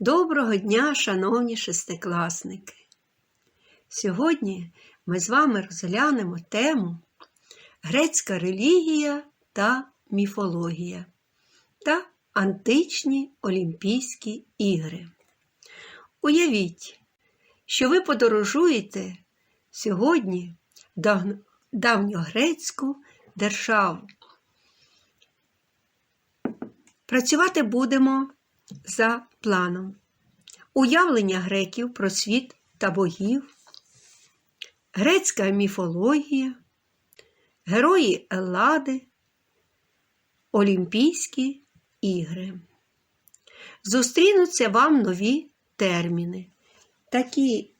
Доброго дня, шановні шестикласники! Сьогодні ми з вами розглянемо тему Грецька релігія та міфологія та античні Олімпійські ігри. Уявіть, що ви подорожуєте сьогодні давньогрецьку державу. Працювати будемо за планом. Уявлення греків про світ та богів, грецька міфологія, герої Еллади, Олімпійські ігри. Зустрінуться вам нові терміни, такі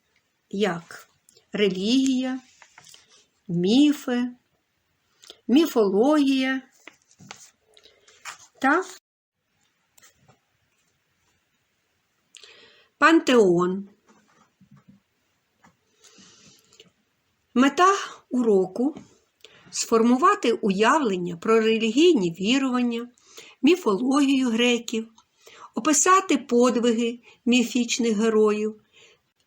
як релігія, міфи, міфологія та Пантеон. Мета уроку сформувати уявлення про релігійні вірування, міфологію греків, описати подвиги міфічних героїв,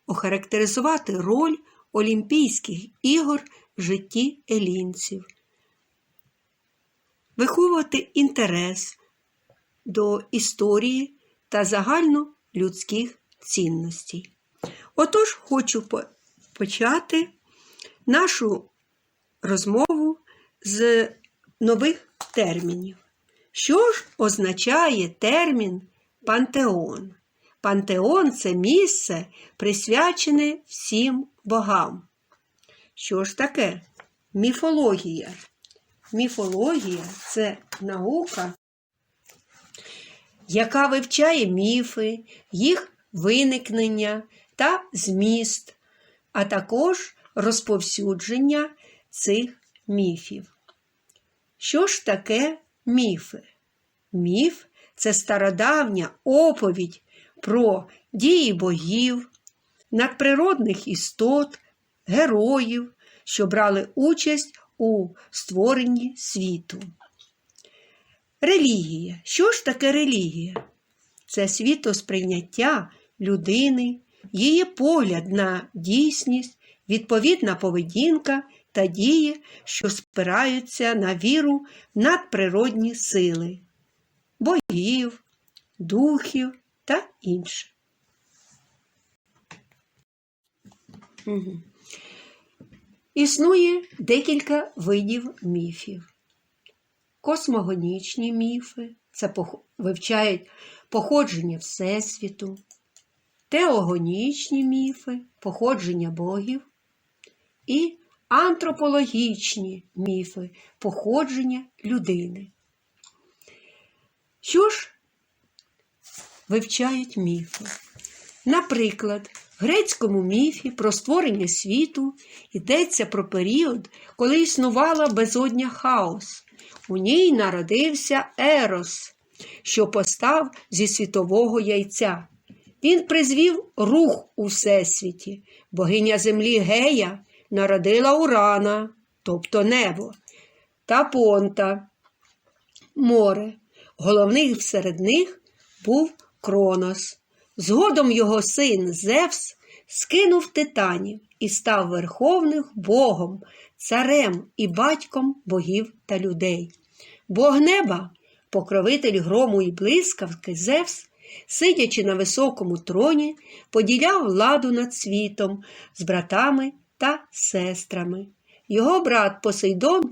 охарактеризувати роль Олімпійських ігор в житті елінців, виховувати інтерес до історії та загальнолюдських цінностей. Отож, хочу почати нашу розмову з нових термінів. Що ж означає термін пантеон? Пантеон це місце, присвячене всім богам. Що ж таке? Міфологія. Міфологія це наука, яка вивчає міфи, їх виникнення та зміст, а також розповсюдження цих міфів. Що ж таке міфи? Міф це стародавня оповідь про дії богів, надприродних істот, героїв, що брали участь у створенні світу. Релігія. Що ж таке релігія? Це світосприйняття людини, її погляд на дійсність, відповідна поведінка та дії, що спираються на віру в надприродні сили, богів, духів та інше. Існує декілька видів міфів. Космогонічні міфи це вивчають походження Всесвіту, теогонічні міфи, походження богів і антропологічні міфи, походження людини. Що ж вивчають міфи? Наприклад, в грецькому міфі про створення світу йдеться про період, коли існувала безодня хаос. У ній народився Ерос, що постав зі світового яйця. Він призвів рух у всесвіті. Богиня землі Гея народила Урана, тобто небо, та Понта, море. Головний серед них був Кронос. Згодом його син Зевс скинув титанів і став верховним богом, царем і батьком богів та людей. Бог неба, покровитель грому і блискавки Зевс, сидячи на високому троні, поділяв владу над світом з братами та сестрами. Його брат Посейдон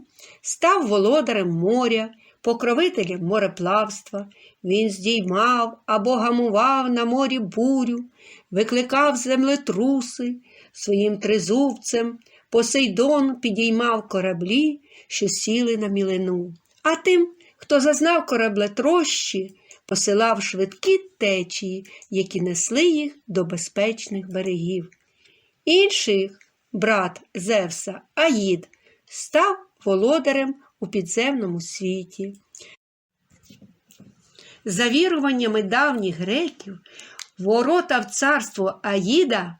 став володарем моря, покровителем мореплавства. Він здіймав або гамував на морі бурю, викликав землетруси своїм тризубцем. Посейдон підіймав кораблі, що сіли на мілину. А тим, хто зазнав кораблетрощі, посилав швидкі течії, які несли їх до безпечних берегів. Інший брат Зевса Аїд став володарем у підземному світі. За віруваннями давніх греків, ворота в царство Аїда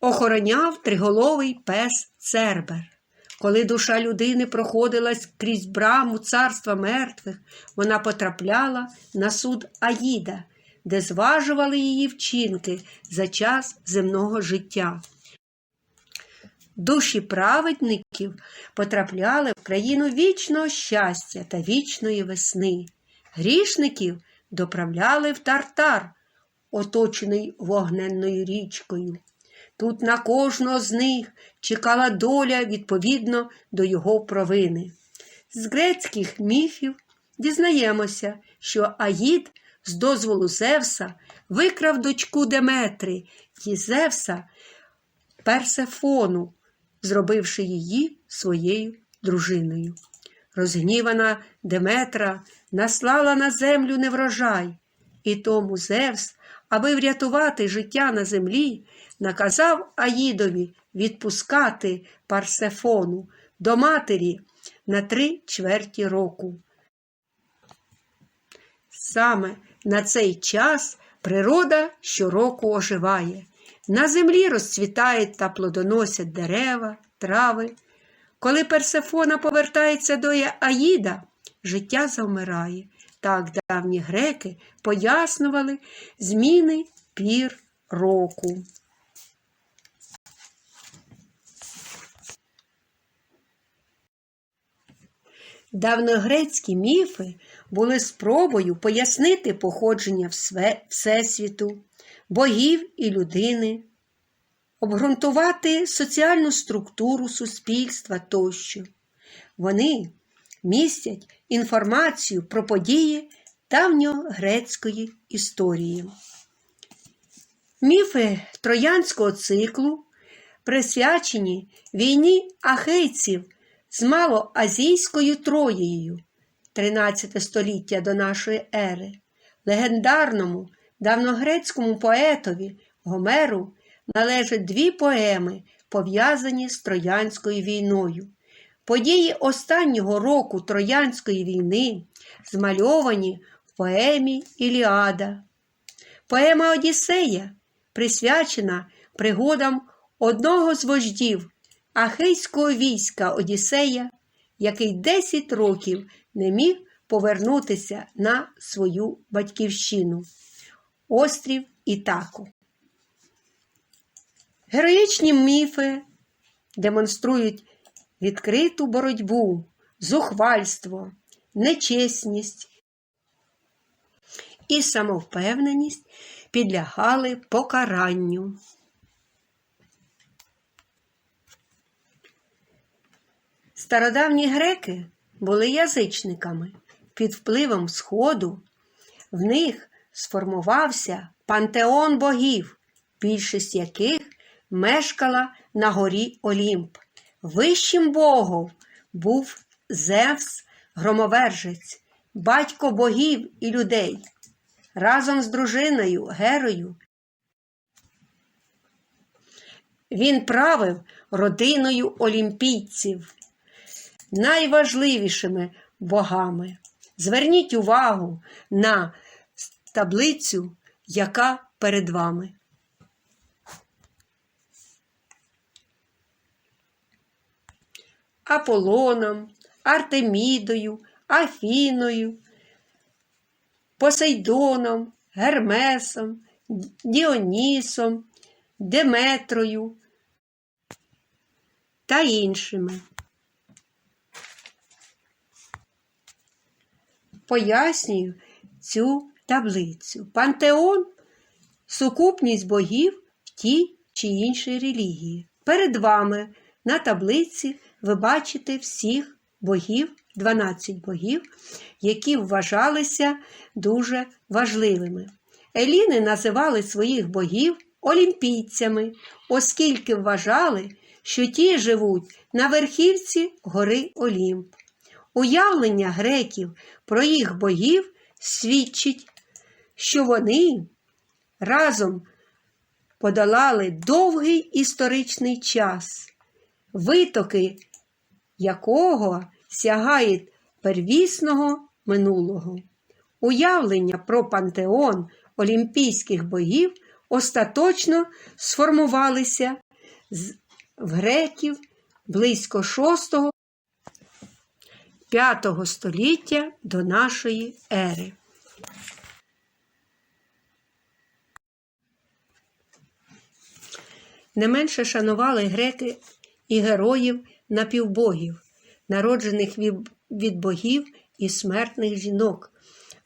охороняв триголовий пес Цербер. Коли душа людини проходила крізь браму царства мертвих, вона потрапляла на суд Аїда, де зважували її вчинки за час земного життя. Душі праведників потрапляли в країну вічного щастя та вічної весни. Грішників доправляли в тартар, оточений вогненною річкою. Тут на кожного з них чекала доля відповідно до його провини. З грецьких міфів дізнаємося, що Аїд з дозволу Зевса викрав дочку Деметри і Зевса Персефону, зробивши її своєю дружиною. Розгнівана Деметра наслала на землю неврожай, і тому Зевс, аби врятувати життя на землі, наказав Аїдові відпускати Парсефону до матері на три чверті року. Саме на цей час природа щороку оживає. На землі розцвітають та плодоносять дерева, трави. Коли Персефона повертається до Аїда, життя завмирає. Так давні греки пояснювали зміни пір року. Давньогрецькі міфи були спробою пояснити походження Всесвіту, богів і людини, обґрунтувати соціальну структуру суспільства тощо. Вони містять інформацію про події давньогрецької історії. Міфи троянського циклу присвячені війні ахейців з малоазійською Троєю 13 століття до нашої ери, легендарному давньогрецькому поетові Гомеру належать дві поеми, пов'язані з Троянською війною. Події останнього року Троянської війни змальовані в поемі Іліада. Поема Одіссея присвячена пригодам одного з вождів Ахейського війська Одіссея, який 10 років не міг повернутися на свою батьківщину острів Ітаку. Героїчні міфи демонструють відкриту боротьбу, зухвальство, нечесність і самовпевненість підлягали покаранню. Стародавні греки були язичниками. Під впливом Сходу в них сформувався пантеон богів, більшість яких мешкала на горі Олімп. Вищим богом був Зевс громовержець, батько богів і людей. Разом з дружиною Герою він правив родиною олімпійців, найважливішими богами. Зверніть увагу на таблицю, яка перед вами. Аполоном, Артемідою, Афіною, Посейдоном, Гермесом, Діонісом, Деметрою та іншими. Пояснюю цю таблицю. Пантеон сукупність богів в тій чи іншій релігії. Перед вами на таблиці ви бачите всіх богів, 12 богів, які вважалися дуже важливими. Еліни називали своїх богів олімпійцями, оскільки вважали, що ті живуть на верхівці гори Олімп. Уявлення греків про їх богів свідчить, що вони разом подолали довгий історичний час, витоки якого сягають первісного минулого. Уявлення про пантеон олімпійських богів остаточно сформувалися в греків близько 6 V століття до нашої ери. Не менше шанували греки і героїв напівбогів, народжених від богів і смертних жінок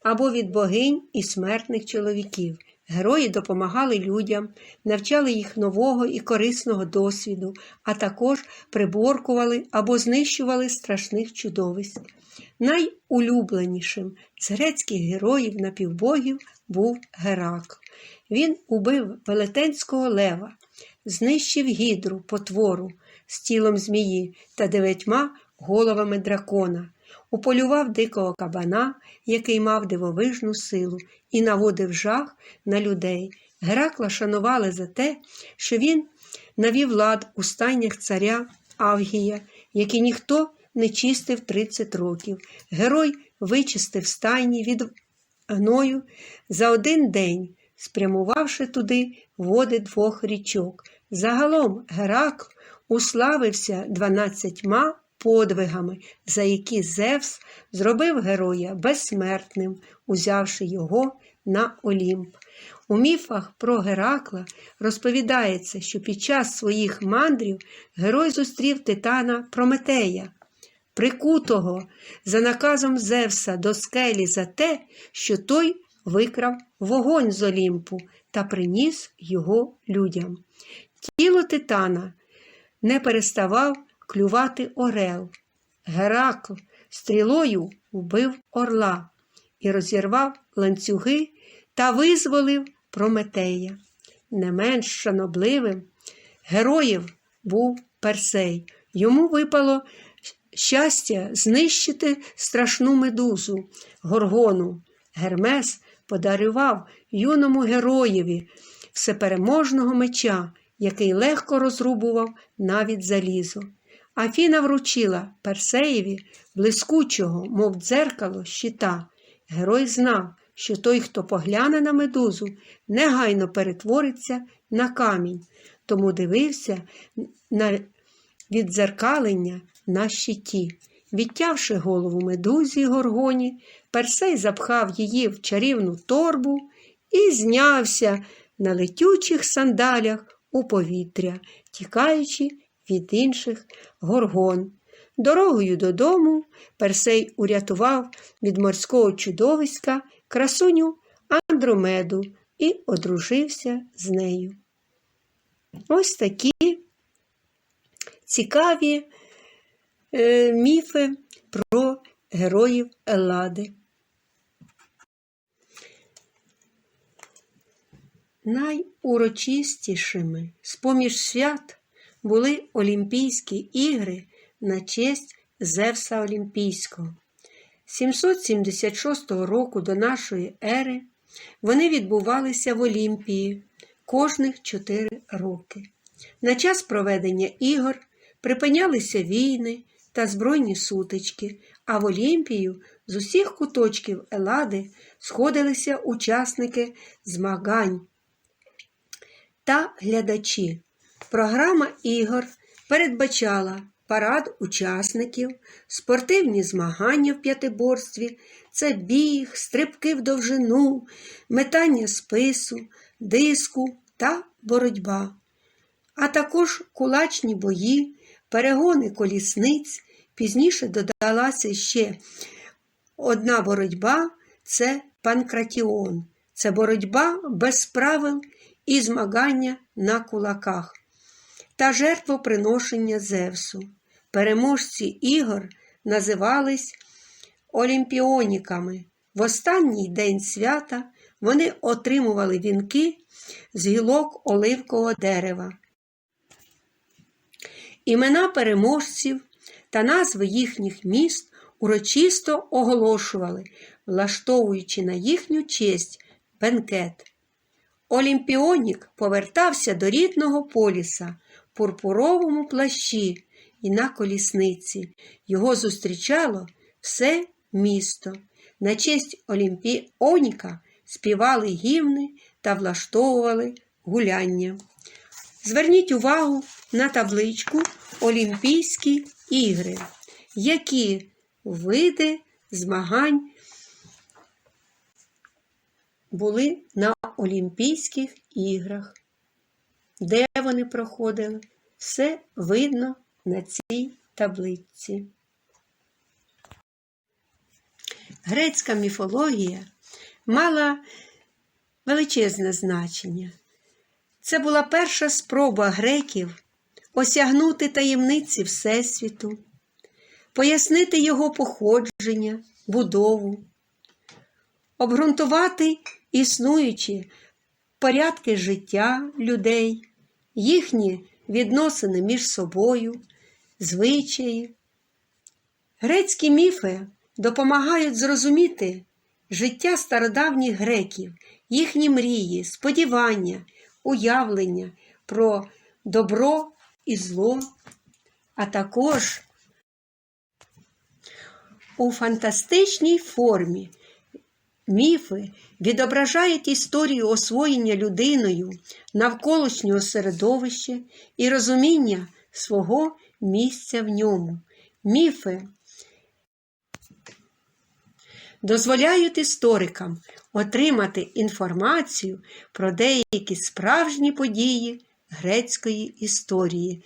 або від богинь і смертних чоловіків. Герої допомагали людям, навчали їх нового і корисного досвіду, а також приборкували або знищували страшних чудовиськ. Найулюбленішим з грецьких героїв напівбогів був Геракл. Він убив велетенського лева, знищив гідру, потвору з тілом змії та дев'ятьма головами дракона, уполював дикого кабана, який мав дивовижну силу, і наводив жах на людей. Геракла шанували за те, що він навів лад у стайнях царя Авгія, який ніхто не чистив 30 років. Герой вичистив стайні від гною за один день, спрямувавши туди води двох річок. Загалом Геракл уславився дванадцятьма подвигами, за які Зевс зробив героя безсмертним, узявши його на Олімп. У міфах про Геракла розповідається, що під час своїх мандрів герой зустрів титана Прометея, прикутого за наказом Зевса до скелі за те, що той викрав вогонь з Олімпу та приніс його людям. Тіло титана не переставав клювати орел. Геракл стрілою вбив орла і розірвав ланцюги та визволив Прометея. Не менш шанобливим героїв був Персей. Йому випало щастя знищити страшну медузу, горгону. Гермес подарував юному героєві всепереможного меча, який легко розрубував навіть залізо. Афіна вручила Персеєві блискучого, мов дзеркало, щита. Герой знав, що той, хто погляне на медузу, негайно перетвориться на камінь, тому дивився на віддзеркалення на щиті. Відтявши голову медузі горгоні, Персей запхав її в чарівну торбу і знявся на летючих сандалях у повітря, тікаючи від інших горгон. Дорогою додому Персей урятував від морського чудовиська красуню Андромеду і одружився з нею. Ось такі цікаві е, міфи про героїв Еллади. Найурочистішими з-поміж свят були Олімпійські ігри на честь Зевса Олімпійського. 776 року до нашої ери вони відбувалися в Олімпії кожних 4 роки. На час проведення ігор припинялися війни та збройні сутички, а в Олімпію з усіх куточків Елади сходилися учасники змагань та глядачі. Програма ігор передбачала парад учасників, спортивні змагання в п'ятиборстві, це біг, стрибки в довжину, метання спису, диску та боротьба, а також кулачні бої, перегони колісниць. Пізніше додалася ще одна боротьба це панкратіон. Це боротьба без правил і змагання на кулаках та жертвоприношення Зевсу. Переможці ігор називались олімпіоніками. В останній день свята вони отримували вінки з гілок оливкового дерева. Імена переможців та назви їхніх міст урочисто оголошували, влаштовуючи на їхню честь бенкет. Олімпіонік повертався до рідного поліса пурпуровому плащі і на колісниці. Його зустрічало все місто. На честь Олімпіоніка співали гімни та влаштовували гуляння. Зверніть увагу на табличку Олімпійські ігри, які види змагань були на Олімпійських іграх. Де вони проходили, все видно на цій таблиці. Грецька міфологія мала величезне значення. Це була перша спроба греків осягнути таємниці Всесвіту, пояснити його походження, будову, обґрунтувати існуючі порядки життя людей, їхні відносини між собою, звичаї. Грецькі міфи допомагають зрозуміти життя стародавніх греків, їхні мрії, сподівання, уявлення про добро і зло, а також у фантастичній формі міфи відображають історію освоєння людиною навколишнього середовища і розуміння свого місця в ньому. Міфи дозволяють історикам отримати інформацію про деякі справжні події грецької історії,